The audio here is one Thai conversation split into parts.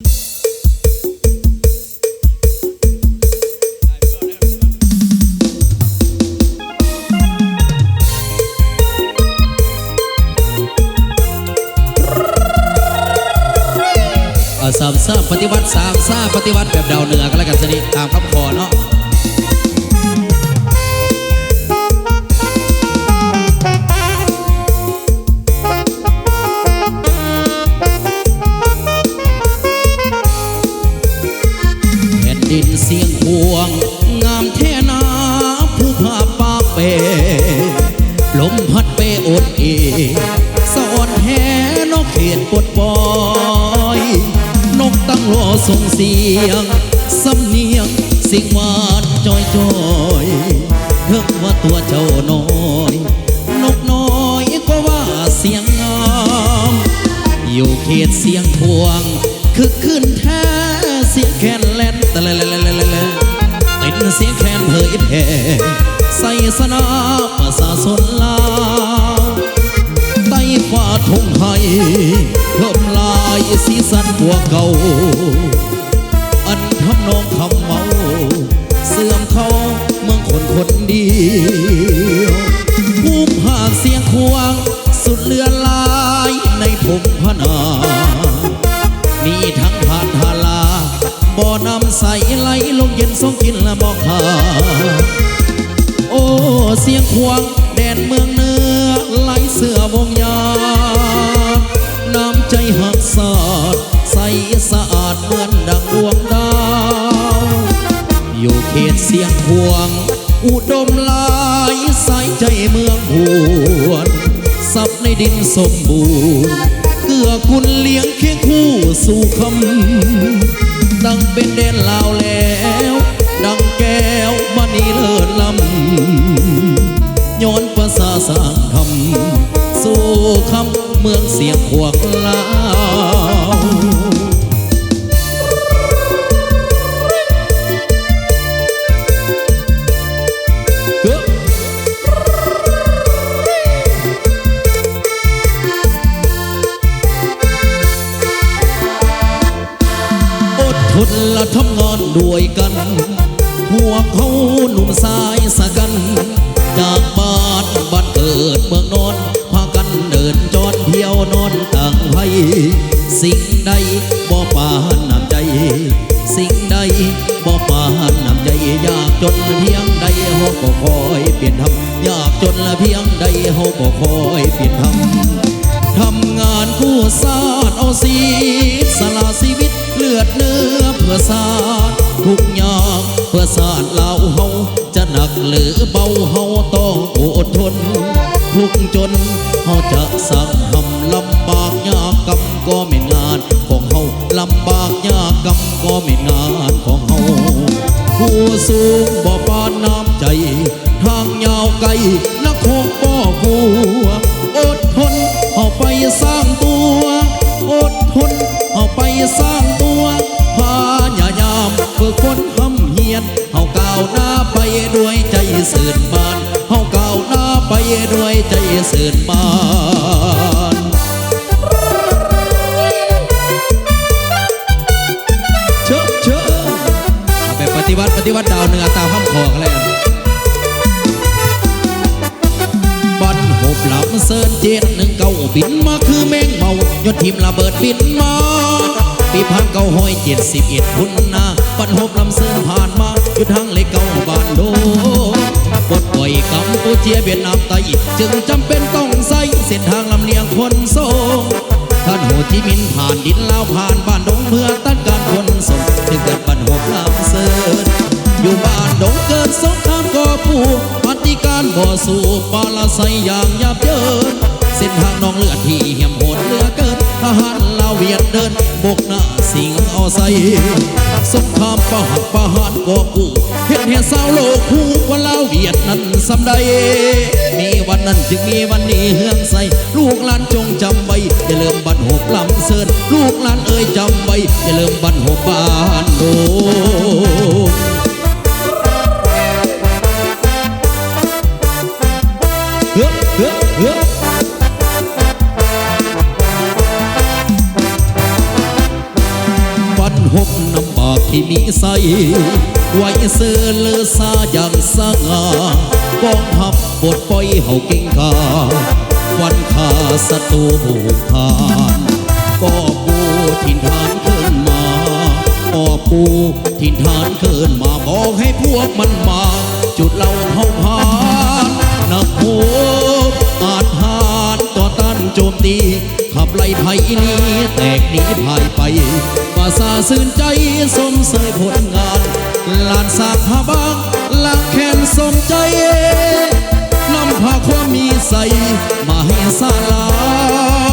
อ่อสามซ่าปฏิวัติสามซ่าปฏิวัติแบบดาวเหนือกันแล้วกันสนิทตามคำขอเนาะ ส่งเสียงสำเนียงสิ่งหวานจอยจอยเทิงว่าตัวเจ้าน้อยนกน้อยก็ว่าเสียงงามอยู่เขตเสียงพวงคือขึ้นแท้เสียงแคนแลนตะเลเลเลเลเลเป็นเสียงแคนเผยแผ่ใส่สนาประสาสนลา ฟ้าทุ่งไห้เพิ่มลายสีสันบัวเก่า อันทำนองคำเมา เสื่อมเขาเมืองคนคนเดียวภูมิภาคเสียงควง สุดเลือนลายในพงพนา มีทั้งผ่านทาลาบ่อน้ำใสไหลลงเย็นสองกินละบอกขาโอ้ เสียงควงแดนเมืองเนื้อ เสือวงยาน้ำใจหักสาดใสสะอาดเหมือนดังดวงดาว อยู่เขตเสียงพวง อุดมลายใสใจเมืองหวนสับในดินสมบูรณ์เกือกุลเลี้ยงเคียงคู่สู่คำดังเป็นแดนลาวแล และทำงานด้วยกัน พวกเขาหนุ่มสายสะกัน จากบ้านบ้านเกิดเมืองนอน พากันเดินจอดเที่ยวนอนต่างไพสิ่งใดบ่ปานน้ำใจ สิ่งใดบ่ปานน้ำใจอยากจนเพียงใดเฮาก็คอยเปลี่ยนทำอยากจนละเพียงใดเฮาก็คอยเปลี่ยนทำทำงานคู่สาดเอาสีสละชีวิต ลือดเนื้อเพื่อสาดทุกยางเพื่อสาดเราเฮาจะหนักหรือเบาเฮาต้องอดทน ทุกจนเฮาจะสั่งทำลำบากยากกรรมก็ไม่งานของเฮาลำบากยากกรรมก็ไม่งานของเฮาผู้สูงบ่ปานน้ำใจ ทางยาวไกลนักโคกบ่กลัวอดทนเอาไปสา หน้าไปด้วยใจสื่นบานเฮาก้าวหน้าไปด้วยใจสื่นบานเชอะเชอะเอาแบบปฏิวัติปฏิวัติดาวเหนือตามคำขอกันเลยบันหบหลับเซินเจ็ดหนึ่งเก้าบินมาคือแมงเมายศทิมระเบิดบินมาปีพันเก้าห้อยเจ็ดสิบเอ็ดคุณนาบันหบลำเซินผ่านมา อยู่ทางเลยเก้าบานโดปลดปล่อยกัมพูเจียเวียดนามไต้จึงจำเป็นต้องใส่เส้นทางลำเลียงคนโซ่ท่านโฮจิมินห์ผ่านดินลาวผ่านบ้านดงเพื่อต้านการขนส่งจึงเกิดปัญหาลำเสินอยู่บ้านดงเกิดสงครามก่อผู้ปฏิการบ่อสู้ปาลาไซอย่างยับเยินเส้นทางนองเลือดที่เหี่ยมโหดเลือเกินทหารลาวเวียดเดินบกหน้าสิงเอาใส่ สงครามประหักประหารก่อกูเห็นเห็นสาวโลกคู่ว่าลาวเวียดนั้นสำใดมีวันนั้นจึงมีวันนี้เฮืองใสลูกหลานจงจำไว้อย่าลืมบันหกลำเสินลูกหลานเอ่ยจำไว้อย่าลืมบันหกบ้านโดเฮ้อเฮ้อเฮ้อ ที่มีใสไว้เสือเลือซาอย่างสง่ากองทัพบทปล่อยเฮาเก่งกาวันขาศัตรูบุกผ่านก็ปูถิ่นฐานขึ้นมาก็ปูถิ่นฐานขึ้นมาบอกให้พวกมันมา จุดเราเท่าพานนักโหอาจหารต่อต้านโจมตี ขับไล่ภัยนี้แตกหนีพ่ายไปภาษาสื่นใจสมเสยผลงานลานสากห้าบางลักแขนสมใจนำพาความมีใสมาให้สาลา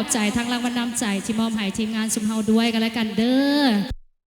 อบใจทั้งรางวัลนำใจที่มอบให้ทีมงานสุมเฮาด้วยกันแล้วกันเด้อ